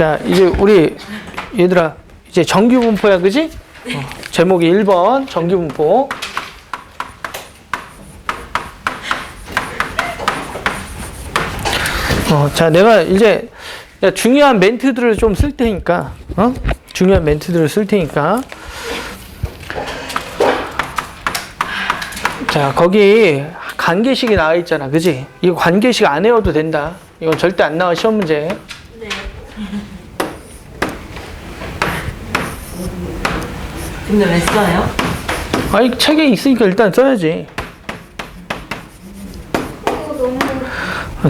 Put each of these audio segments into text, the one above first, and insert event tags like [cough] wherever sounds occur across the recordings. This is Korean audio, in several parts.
자, 이제 우리 얘들아 이제 정규 분포야, 그지? 어, 제목이 1번 정규 분포. 어, 자, 내가 이제 중요한 멘트들을 좀 쓸 테니까, 어? 중요한 멘트들을 쓸 테니까. 자, 거기 관계식이 나와 있잖아. 그지? 이거 관계식 안 외워도 된다. 이건 절대 안 나와, 시험 문제. 근데 왜 써요? 아니, 책에 있으니까 일단 써야지.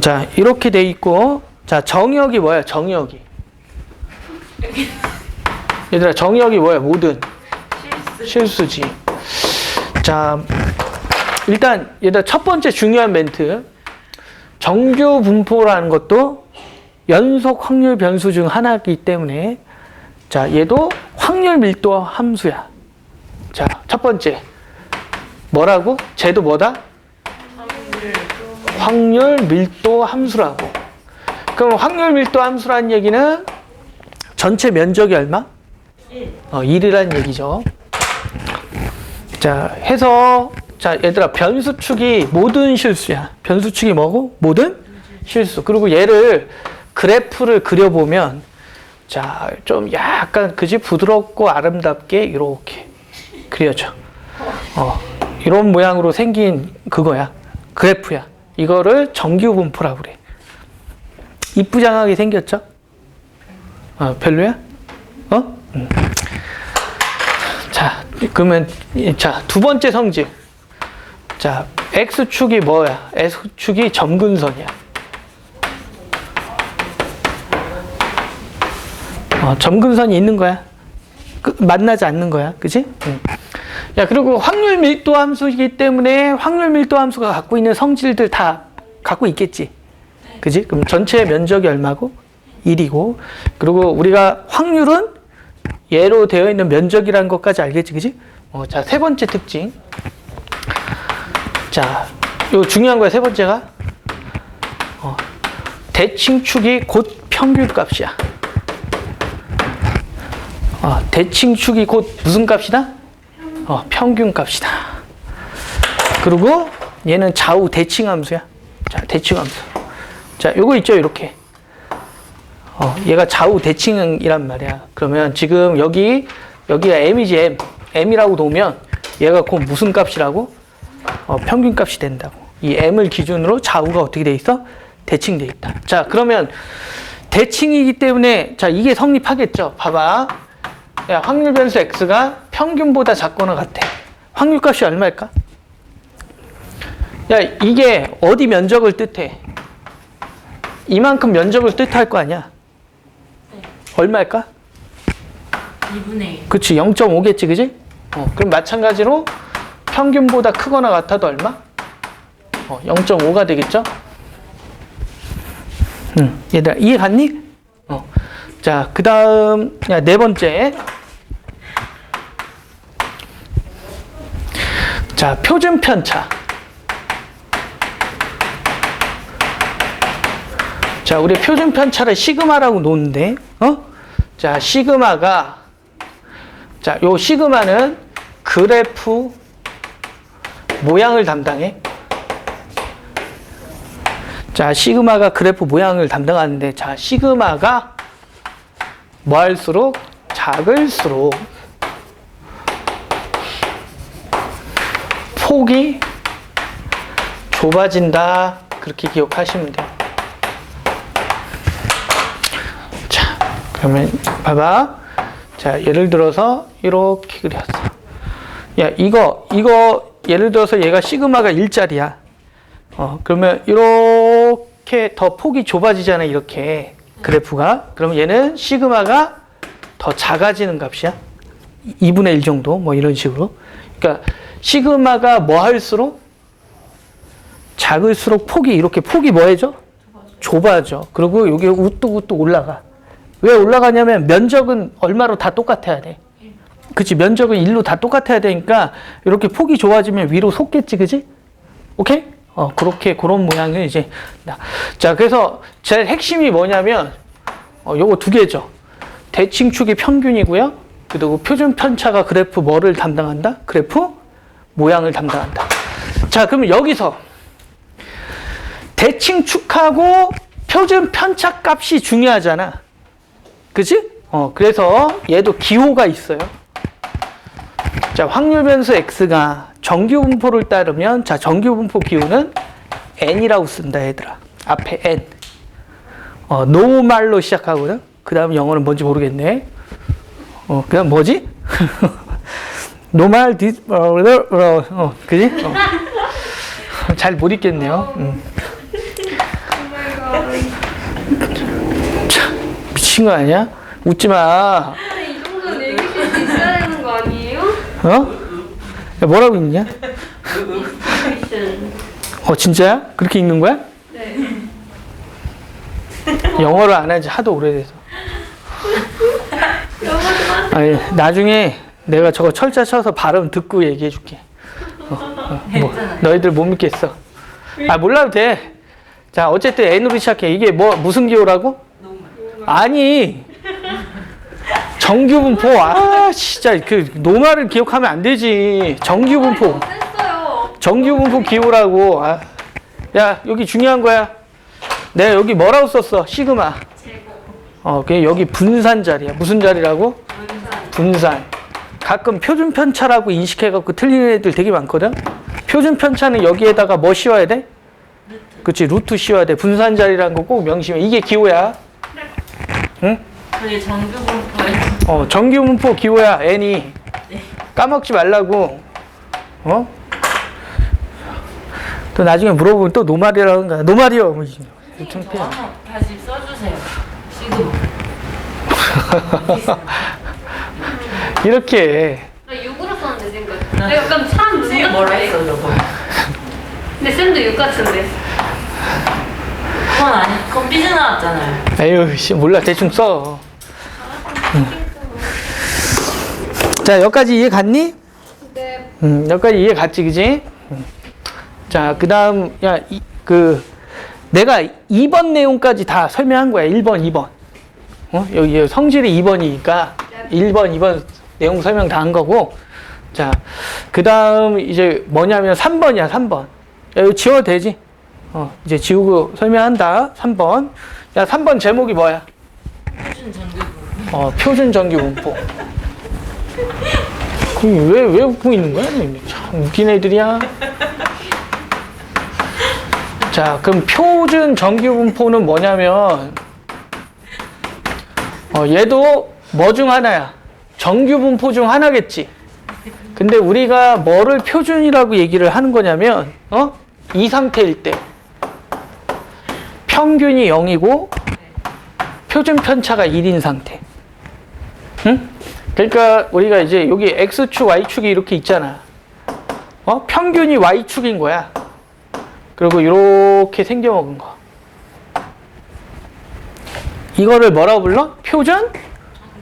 자, 이렇게 돼 있고, 자, 정역이 뭐야, 정역이. 얘들아, 정역이 뭐야, 모든. 실수 지. 자, 일단, 얘들아, 첫 번째 중요한 멘트. 정규 분포라는 것도 연속 확률 변수 중 하나이기 때문에, 자, 얘도 확률 밀도 함수야. 자, 첫 번째. 뭐라고? 쟤도 뭐다? 확률 밀도 함수라고. 그럼 확률 밀도 함수라는 얘기는 전체 면적이 얼마? 1. 어, 1이라는 얘기죠. 자, 해서 자, 얘들아 변수축이 모든 실수야. 변수축이 뭐고? 모든 실수. 그리고 얘를 그래프를 그려보면 자, 좀 약간 그지 부드럽고 아름답게 이렇게 그려져. 어, 이런 모양으로 생긴 그거야. 그래프야. 이거를 정규 분포라고 그래. 이쁘장하게 생겼죠? 어, 별로야? 어? 음. 자, 그러면 이- 자, 두 번째 성질. 자, x축이 뭐야? x축이 점근선이야. 어, 점근선이 있는 거야. 그, 만나지 않는 거야. 그지? 응. 야, 그리고 확률 밀도 함수이기 때문에 확률 밀도 함수가 갖고 있는 성질들 다 갖고 있겠지. 그지? 그럼 전체 면적이 얼마고? 1이고. 그리고 우리가 확률은 예로 되어 있는 면적이라는 것까지 알겠지. 그지? 어, 자, 세 번째 특징. 자, 요 중요한 거야, 세 번째가. 어, 대칭축이 곧 평균 값이야. 어, 대칭축이 곧 무슨 값이다? 어, 평균 값이다. 그리고 얘는 좌우 대칭 함수야. 자, 대칭 함수. 자, 요거 있죠, 이렇게. 어, 얘가 좌우 대칭이란 말이야. 그러면 지금 여기 여기가 m이지 m. m이라고 놓으면 얘가 곧 무슨 값이라고? 어, 평균 값이 된다고. 이 m을 기준으로 좌우가 어떻게 돼 있어? 대칭돼 있다. 자, 그러면 대칭이기 때문에 자, 이게 성립하겠죠. 봐봐. 야, 확률 변수 x가 평균보다 작거나 같아. 확률 값이 얼마일까? 야, 이게 어디 면적을 뜻해? 이만큼 면적을 뜻할 거 아니야? 얼마일까? 2분의 1. 그치, 0.5겠지, 그지? 어, 그럼 마찬가지로 평균보다 크거나 같아도 얼마? 어, 0.5가 되겠죠? 응, 얘들아, 이해 갔니? 어. 자, 그 다음, 야, 네 번째. 자, 표준 편차. 자, 우리 표준 편차를 시그마라고 놓는데, 어? 자, 시그마가, 자, 요 시그마는 그래프 모양을 담당해. 자, 시그마가 그래프 모양을 담당하는데, 자, 시그마가 뭐 할수록 작을수록 폭이 좁아진다. 그렇게 기억하시면 돼요. 자, 그러면 봐봐. 자, 예를 들어서 이렇게 그렸어. 야, 이거 이거 예를 들어서 얘가 시그마가 1짜리야. 어, 그러면 이렇게 더 폭이 좁아지잖아, 이렇게. 그래프가. 그러면 얘는 시그마가 더 작아지는 값이야. 2분의 1 정도 뭐 이런 식으로. 그러니까 시그마가 뭐 할수록 작을수록 폭이 이렇게 폭이 뭐해져? 좁아져. 그리고 여기 우뚝우뚝 올라가. 왜 올라가냐면 면적은 얼마로 다 똑같아야 돼. 그치 면적은 1로 다 똑같아야 되니까 이렇게 폭이 좁아지면 위로 솟겠지 그지? 오케이? 어 그렇게 그런 모양을 이제 나. 자 그래서 제일 핵심이 뭐냐면 어, 요거 두 개죠. 대칭축이 평균이고요. 그리고 표준 편차가 그래프 뭐를 담당한다? 그래프 모양을 담당한다. 자, 그러면 여기서 대칭축하고 표준 편차 값이 중요하잖아. 그지? 어, 그래서 얘도 기호가 있어요. 자, 확률 변수 x가 정규 분포를 따르면 자, 정규 분포 기호는 n이라고 쓴다, 얘들아. 앞에 n. 어, 노말로 시작하거든. 그다음 영어는 뭔지 모르겠네. 어, 그다음 뭐지? [laughs] 노말 디 어, 어, 어, 그지? 어. 잘못 읽겠네요. 음. 참, 미친 거 아니야? 웃지 마. 이 정도는 읽으실 수 있어야 되는 거 아니에요? 어? 야, 뭐라고 읽냐? 어, 진짜야? 그렇게 읽는 거야? 네. 영어를 안 한지 하도 오래돼서. 아니, 나중에 내가 저거 철자 쳐서 발음 듣고 얘기해 줄게. 어, 어, 뭐, 너희들 못 믿겠어. 아, 몰라도 돼. 자, 어쨌든 N으로 시작해. 이게 뭐, 무슨 기호라고? 아니. 정규분포. 아, 진짜. 그, 노말을 기억하면 안 되지. 정규분포. 정규분포 기호라고. 아. 야, 여기 중요한 거야. 내가 여기 뭐라고 썼어? 시그마. 어, 그 여기 분산 자리야. 무슨 자리라고? 분산. 가끔 표준 편차라고 인식해갖고 틀리는 애들 되게 많거든. 표준 편차는 여기에다가 뭐 씌워야 돼? 그치 루트 씌워야 돼. 분산 자리라는 거 꼭 명심해. 이게 기호야. 응? 저희 정규 분포에 어, 정규 분포 기호야. n이. 까먹지 말라고. 어? 또 나중에 물어보면 또 노말이라고 한가. 노말이요. 뭐, 창피해. 다시 써주세요. 시그마. [laughs] 이렇게. 나 6으로 썼는데 지금까지. 내가 약간 참 선생님 문제 뭐라 했어 저거? 근데 쌤도 6 같은데. 그건 아니. 그건 삐져 나왔잖아요. 에휴, 씨, 몰라. 대충 써. 응. 자, 여기까지 이해 갔니? 네. 음, 여기까지 이해 갔지, 그지? 음. 자, 그 다음, 야, 이, 그, 내가 2번 내용까지 다 설명한 거야. 1번, 2번. 어? 여기 성질이 2번이니까 1번, 2번 내용 설명 다 한 거고. 자, 그 다음 이제 뭐냐면 3번이야, 3번. 야, 지워도 되지? 어, 이제 지우고 설명한다. 3번. 야, 3번 제목이 뭐야? 어, 표준 정규 분포. 그럼 왜, 왜 웃고 있는 거야? 참 웃긴 애들이야. 자, 그럼 표준 정규 분포는 뭐냐면, 어, 얘도 뭐 중 하나야? 정규 분포 중 하나겠지. 근데 우리가 뭐를 표준이라고 얘기를 하는 거냐면, 어? 이 상태일 때. 평균이 0이고, 표준 편차가 1인 상태. 응? 그러니까 우리가 이제 여기 x축, y축이 이렇게 있잖아. 어? 평균이 y축인 거야. 그리고 이렇게 생겨 먹은 거. 이거를 뭐라고 불러? 표준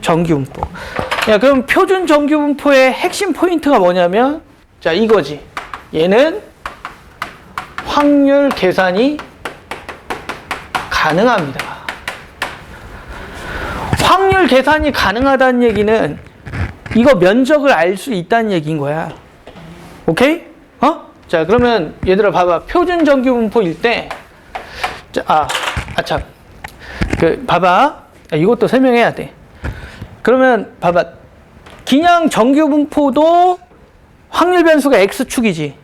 정규분포. 야, 그럼 표준 정규 분포의 핵심 포인트가 뭐냐면, 자, 이거지. 얘는 확률 계산이 가능합니다. 확률 계산이 가능하다는 얘기는 이거 면적을 알 수 있다는 얘기인 거야. 오케이? 어? 자, 그러면 얘들아 봐봐. 표준 정규 분포일 때 자, 아, 아 참. 그 봐봐. 아, 이것도 설명해야 돼. 그러면 봐봐. 그냥 정규 분포도 확률 변수가 x축이지.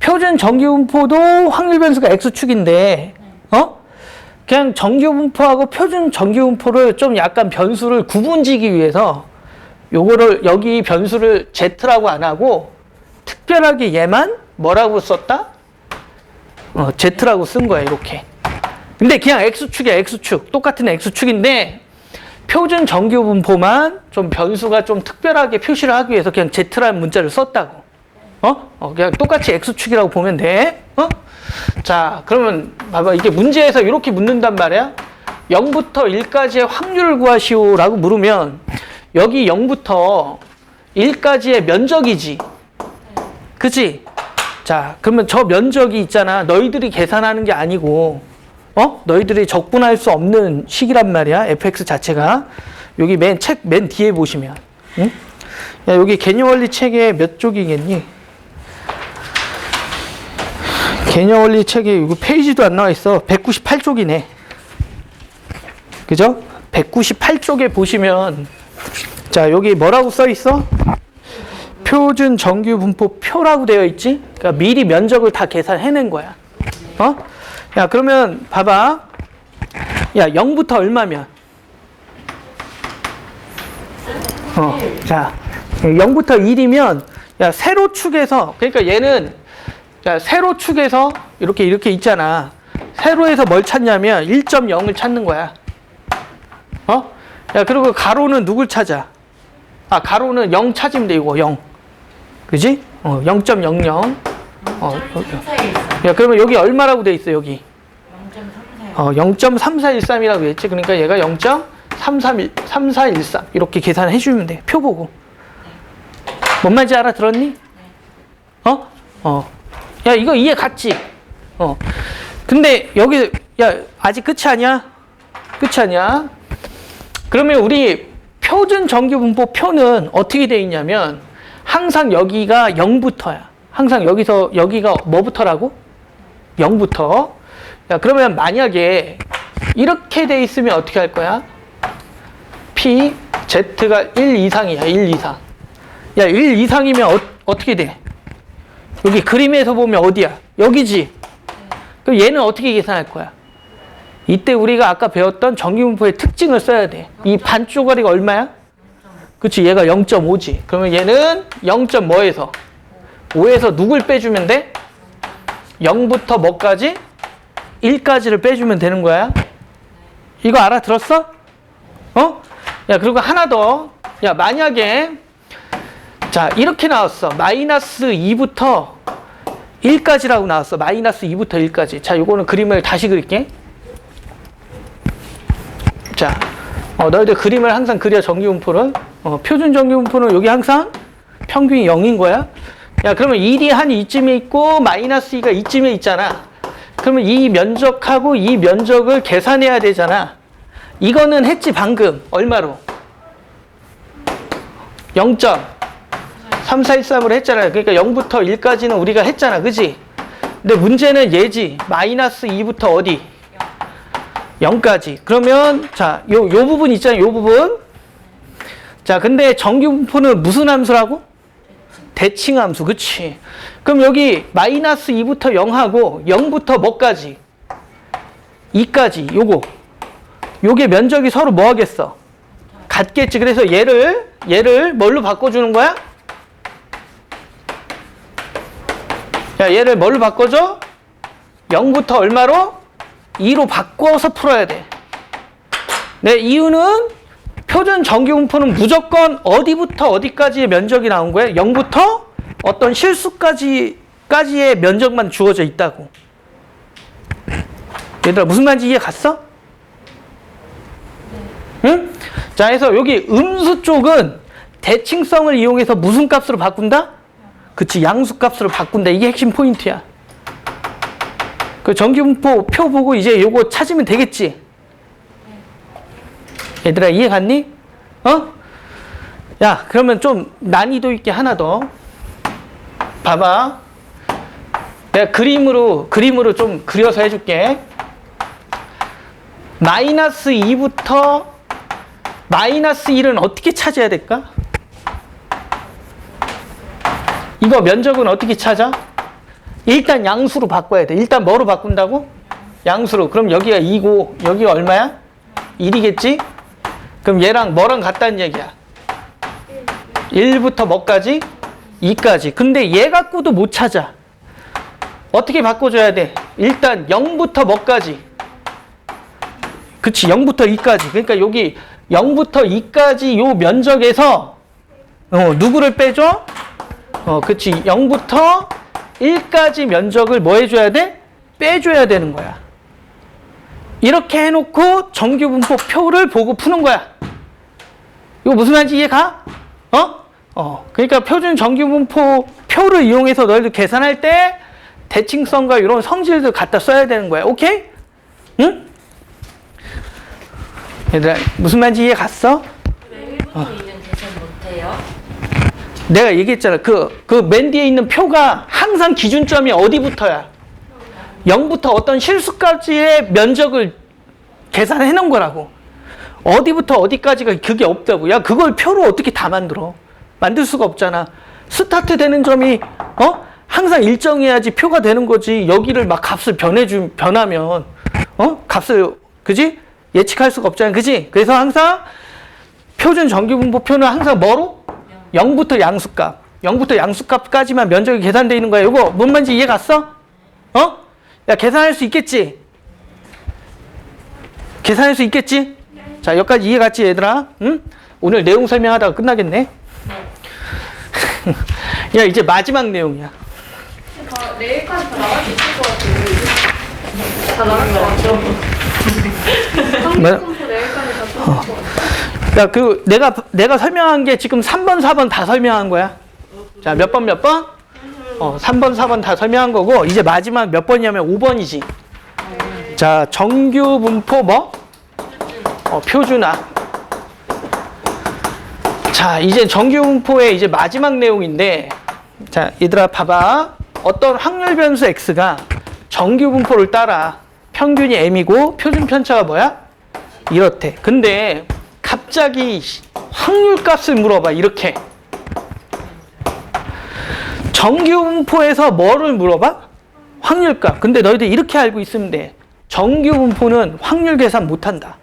표준 정규 분포도 확률 변수가 x축인데 어? 그냥 정규 분포하고 표준 정규 분포를 좀 약간 변수를 구분지기 위해서 요거를 여기 변수를 z라고 안 하고 특별하게 얘만 뭐라고 썼다? 어, z라고 쓴 거야 이렇게. 근데 그냥 x축이야 x축 똑같은 x축인데 표준 정규 분포만 좀 변수가 좀 특별하게 표시를 하기 위해서 그냥 z라는 문자를 썼다고. 어? 어, 그냥 똑같이 x축이라고 보면 돼. 어? 자, 그러면 봐봐. 이게 문제에서 이렇게 묻는단 말이야. 0부터 1까지의 확률을 구하시오라고 물으면 여기 0부터 1까지의 면적이지. 그치? 자, 그러면 저 면적이 있잖아. 너희들이 계산하는 게 아니고 어? 너희들이 적분할 수 없는 식이란 말이야. fx 자체가. 여기 맨 책 맨 뒤에 보시면. 응? 야, 여기 개념 원리 책에 몇 쪽이겠니? 개념 원리 책에 이거 페이지도 안 나와 있어. 198쪽이네. 그죠? 198쪽에 보시면 자, 여기 뭐라고 써 있어? 표준 정규 분포 표라고 되어 있지? 그러니까 미리 면적을 다 계산해낸 거야. 어? 야, 그러면 봐봐. 야, 0부터 얼마면? 어, 자, 0부터 1이면 야, 세로축에서 그러니까 얘는 자, 세로축에서 이렇게 이렇게 있잖아. 세로에서 뭘 찾냐면 1.0을 찾는 거야. 어? 야, 그리고 가로는 누굴 찾아? 아, 가로는 0 찾으면 돼, 이거 0. 그지? 어, 0.00. 어. 0.3413. 야, 그러면 여기 얼마라고 돼 있어, 여기? 0.34. 어, 0.3413이라고 했지. 그러니까 얘가 0.331, 3413. 이렇게 계산해 주면 돼. 표 보고. 뭔 말인지 알아들었니? 어? 어. 야, 이거 이해 갔지? 어. 근데 여기, 야, 아직 끝이 아니야? 끝이 아니야? 그러면 우리 표준 정규 분포 표는 어떻게 돼 있냐면 항상 여기가 0부터야. 항상 여기서 여기가 뭐부터라고? 0부터. 야, 그러면 만약에 이렇게 돼 있으면 어떻게 할 거야? P, Z가 1 이상이야, 1 이상. 야, 1 이상이면 어, 어떻게 돼? 여기 그림에서 보면 어디야? 여기지? 그럼 얘는 어떻게 계산할 거야? 이때 우리가 아까 배웠던 정규분포의 특징을 써야 돼. 이 반쪼가리가 얼마야? 그치, 얘가 0.5지. 그러면 얘는 0. 뭐에서? 5에서 누굴 빼주면 돼? 0부터 뭐까지? 1까지를 빼주면 되는 거야. 이거 알아들었어? 어? 야, 그리고 하나 더. 야, 만약에, 자, 이렇게 나왔어. 마이너스 2부터 1까지라고 나왔어. 마이너스 2부터 1까지. 자, 요거는 그림을 다시 그릴게. 자, 어, 너희들 그림을 항상 그려, 정기분포를. 어, 표준 정기분포는 여기 항상 평균이 0인 거야. 야, 그러면 1이 한 이쯤에 있고, 마이너스 2가 이쯤에 있잖아. 그러면 이 면적하고 이 면적을 계산해야 되잖아. 이거는 했지, 방금. 얼마로? 0.3413으로 했잖아요. 그러니까 0부터 1까지는 우리가 했잖아. 그지? 근데 문제는 얘지. 마이너스 2부터 어디? 0까지. 그러면, 자, 요, 요 부분 있잖아요. 요 부분. 자, 근데 정규분포는 무슨 함수라고? 대칭함수, 그치? 그럼 여기 마이너스 2부터 0하고 0부터 뭐까지? 2까지, 요거. 요게 면적이 서로 뭐 하겠어? 같겠지. 그래서 얘를, 얘를 뭘로 바꿔주는 거야? 야, 얘를 뭘로 바꿔줘? 0부터 얼마로? 2로 바꿔서 풀어야 돼. 네, 이유는 표준 정규분포는 무조건 어디부터 어디까지의 면적이 나온 거예요? 0부터 어떤 실수까지 까지의 면적만 주어져 있다고. 얘들아 무슨 말인지 이해 갔어? 응? 자, 그래서 여기 음수 쪽은 대칭성을 이용해서 무슨 값으로 바꾼다? 그치, 양수 값으로 바꾼다. 이게 핵심 포인트야. 그 정규분포 표 보고 이제 요거 찾으면 되겠지? 얘들아 이해 갔니? 어? 야 그러면 좀 난이도 있게 하나 더 봐봐 내가 그림으로 그림으로 좀 그려서 해줄게 마이너스 2부터 마이너스 1은 어떻게 찾아야 될까? 이거 면적은 어떻게 찾아? 일단 양수로 바꿔야 돼 일단 뭐로 바꾼다고? 양수로 그럼 여기가 2고 여기가 얼마야? 1이겠지? 그럼 얘랑 뭐랑 같다는 얘기야? 1부터 뭐까지? 2까지. 근데 얘 갖고도 못 찾아. 어떻게 바꿔줘야 돼? 일단 0부터 뭐까지? 그치, 0부터 2까지. 그러니까 여기 0부터 2까지 요 면적에서 어, 누구를 빼줘? 어, 그치. 0부터 1까지 면적을 뭐 해줘야 돼? 빼줘야 되는 거야. 이렇게 해놓고 정규분포 표를 보고 푸는 거야. 이거 무슨 말인지 이해가? 어? 어. 그러니까 표준 정규분포 표를 이용해서 너희들 계산할 때 대칭성과 이런 성질들 갖다 써야 되는 거야. 오케이? 응? 얘들아 무슨 말인지 이해 갔어? 왜 1분의 2는 계산 못해요? 내가 얘기했잖아. 그, 그 맨 뒤에 있는 표가 항상 기준점이 어디부터야? 0부터 어떤 실수까지의 면적을 계산해 놓은 거라고. 어디부터 어디까지가 그게 없다고. 야, 그걸 표로 어떻게 다 만들어? 만들 수가 없잖아. 스타트 되는 점이, 어? 항상 일정해야지 표가 되는 거지. 여기를 막 값을 변해주, 변하면, 어? 값을, 그지? 예측할 수가 없잖아. 그지? 그래서 항상 표준 정규분포표는 항상 뭐로? 0부터 양수값. 0부터 양수값까지만 면적이 계산되어 있는 거야. 이거 뭔 말인지 이해 갔어? 어? 야, 계산할 수 있겠지? 계산할 수 있겠지? 자, 여기까지 이해 갔지, 얘들아? 응? 오늘 내용 설명하다가 끝나겠네? [laughs] 야, 이제 마지막 내용이야. 다 내일까지 다 나갈 수 있을 것 같아요. 다 나갈 것 같아요. 뭐? 성공부 내일까지 다 써볼 것 같아요. 야, 그, 내가, 내가 설명한 게 지금 3번, 4번 다 설명한 거야. 자, 몇 번, 몇 번? 어, 3번, 4번 다 설명한 거고, 이제 마지막 몇 번이냐면 5번이지. 자, 정규 분포 뭐? 어, 표준화. 자, 이제 정규 분포의 이제 마지막 내용인데, 자, 얘들아, 봐봐. 어떤 확률 변수 x가 정규 분포를 따라 평균이 m이고 표준 편차가 뭐야? 이렇대. 근데 갑자기 확률 값을 물어봐. 이렇게. 정규 분포에서 뭐를 물어봐? 확률 값. 근데 너희들 이렇게 알고 있으면 돼. 정규 분포는 확률 계산 못 한다.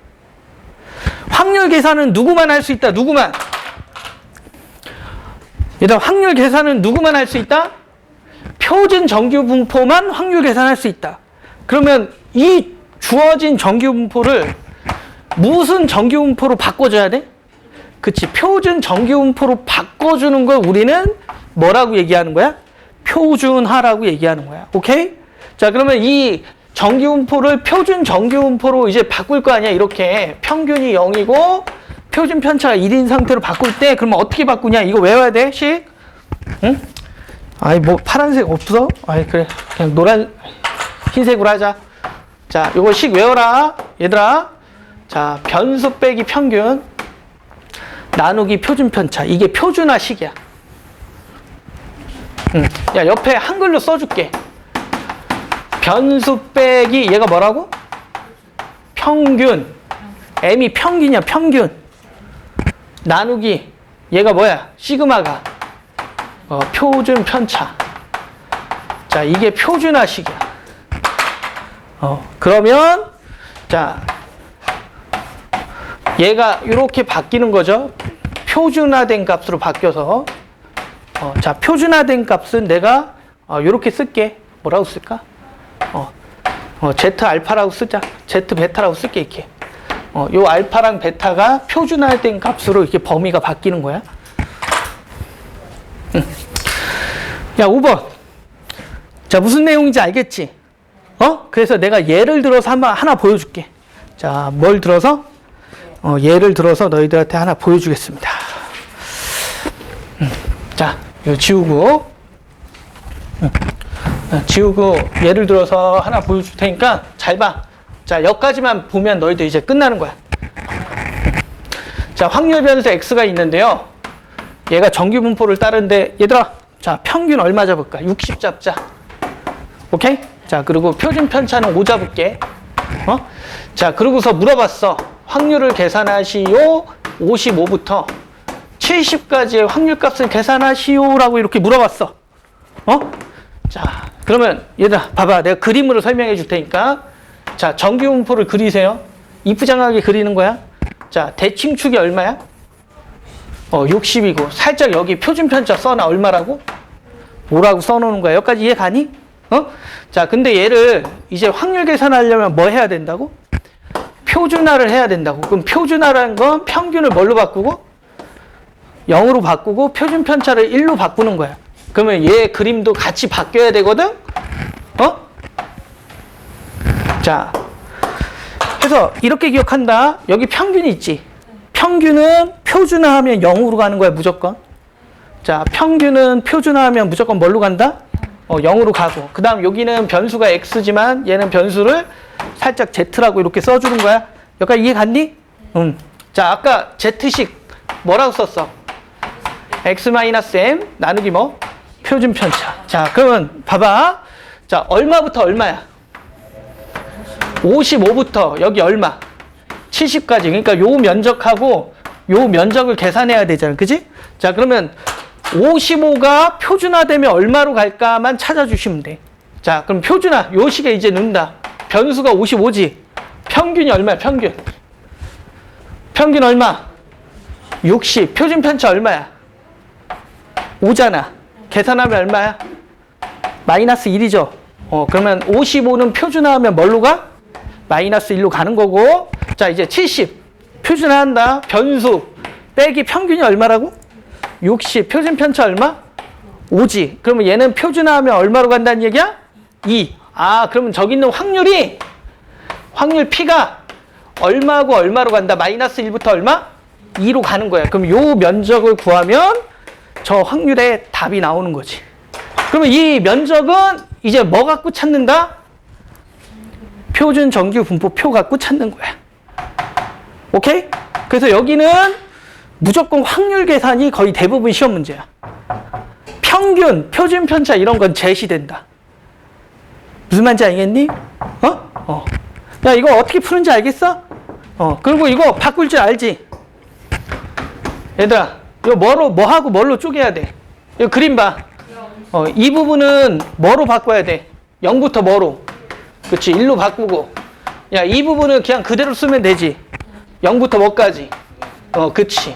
확률 계산은 누구만 할 수 있다. 누구만. 얘들아, 확률 계산은 누구만 할 수 있다? 표준 정규 분포만 확률 계산할 수 있다. 그러면 이 주어진 정규 분포를 무슨 정규 분포로 바꿔줘야 돼? 그치. 표준 정규 분포로 바꿔주는 걸 우리는 뭐라고 얘기하는 거야? 표준화라고 얘기하는 거야. 오케이? 자, 그러면 이 정규 분포를 표준 정규 분포로 이제 바꿀 거 아니야? 이렇게 평균이 0이고 표준 편차가 1인 상태로 바꿀 때 그러면 어떻게 바꾸냐? 이거 외워야 돼? 식? 응? 아이 뭐 파란색 없어? 아이 그래. 그냥 노란 흰색으로 하자. 자, 요거 식 외워라. 얘들아. 자, 변수 빼기 평균 나누기 표준 편차. 이게 표준화 식이야. 응. 야, 옆에 한글로 써줄게. 변수 빼기 얘가 뭐라고? 평균. m이 평균이야, 평균. 나누기 얘가 뭐야? 시그마가 어, 표준 편차. 자, 이게 표준화식이야. 어, 그러면 자, 얘가 이렇게 바뀌는 거죠. 표준화된 값으로 바뀌어서 어, 자 표준화된 값은 내가 어, 이렇게 쓸게. 뭐라고 쓸까? 어, 어, z 알파라고 쓰자. z 베타라고 쓸게 이렇게. 어, 요 알파랑 베타가 표준화된 값으로 이렇게 범위가 바뀌는 거야. 응. 야, 5번. 자, 무슨 내용인지 알겠지? 어? 그래서 내가 예를 들어서 한번 하나 보여줄게. 자, 뭘 들어서? 어, 예를 들어서 너희들한테 하나 보여주겠습니다. 음, 자, 지우고, 음, 어, 지우고 예를 들어서 하나 보여줄 테니까 잘 봐. 자, 여기까지만 보면 너희들 이제 끝나는 거야. 음. 자, 확률 변수 x가 있는데요. 얘가 정규 분포를 따르는데 얘들아, 자, 평균 얼마 잡을까? 60 잡자. 오케이? 자, 그리고 표준 편차는 5 잡을게. 어? 자, 그러고서 물어봤어. 확률을 계산하시오. 55부터 70까지의 확률 값을 계산하시오라고 이렇게 물어봤어. 어? 자, 그러면 얘들아, 봐봐. 내가 그림으로 설명해 줄 테니까. 자, 정규 분포를 그리세요. 이쁘장하게 그리는 거야. 자, 대칭축이 얼마야? 어, 60이고. 살짝 여기 표준 편차 써놔. 얼마라고? 뭐라고 써놓는 거야. 여기까지 이해 가니? 어? 자, 근데 얘를 이제 확률 계산하려면 뭐 해야 된다고? 표준화를 해야 된다고. 그럼 표준화라는 건 평균을 뭘로 바꾸고? 0으로 바꾸고 표준 편차를 1로 바꾸는 거야. 그러면 얘 그림도 같이 바뀌어야 되거든? 어? 자, 그래서 이렇게 기억한다. 여기 평균이 있지. 평균은 표준화하면 0으로 가는 거야, 무조건. 자, 평균은 표준화하면 무조건 뭘로 간다? 어, 0으로 가고. 그 다음 여기는 변수가 x지만 얘는 변수를 살짝 z라고 이렇게 써주는 거야. 여기까지 이해 갔니? 응. 자, 아까 z식 뭐라고 썼어? X-m 나누기 뭐? 표준 편차. 자, 그러면 봐봐. 자, 얼마부터 얼마야? 55부터 여기 얼마? 70까지. 그러니까 요 면적하고 요 면적을 계산해야 되잖아. 그지? 자, 그러면 55가 표준화되면 얼마로 갈까만 찾아주시면 돼. 자, 그럼 표준화. 요 식에 이제 넣는다. 변수가 55지. 평균이 얼마야? 평균. 평균 얼마? 60. 표준 편차 얼마야? 5잖아. 계산하면 얼마야? 마이너스 1이죠. 어, 그러면 55는 표준화하면 뭘로 가? 마이너스 1로 가는 거고. 자, 이제 70. 표준화한다. 변수. 빼기 평균이 얼마라고? 60. 표준 편차 얼마? 5지. 그러면 얘는 표준화하면 얼마로 간다는 얘기야? 2. 아, 그러면 저기 있는 확률이 확률 P가 얼마하고 얼마로 간다? 마이너스 1부터 얼마? 2로 가는 거야. 그럼 요 면적을 구하면 저 확률의 답이 나오는 거지. 그러면 이 면적은 이제 뭐 갖고 찾는다? 표준 정규 분포 표 갖고 찾는 거야. 오케이? 그래서 여기는 무조건 확률 계산이 거의 대부분 시험 문제야. 평균, 표준 편차 이런 건 제시된다. 무슨 말인지 알겠니? 어? 어. 야, 이거 어떻게 푸는지 알겠어? 어. 그리고 이거 바꿀 줄 알지? 얘들아, 이거 뭐로, 뭐하고 뭘로 쪼개야 돼? 이거 그림 봐. 어, 이 부분은 뭐로 바꿔야 돼? 0부터 뭐로? 그치, 1로 바꾸고. 야, 이 부분은 그냥 그대로 쓰면 되지. 0부터 뭐까지? 어, 그치.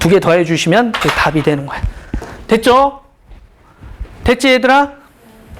두개 더해 주시면 그 답이 되는 거야. 됐죠? 됐지, 얘들아?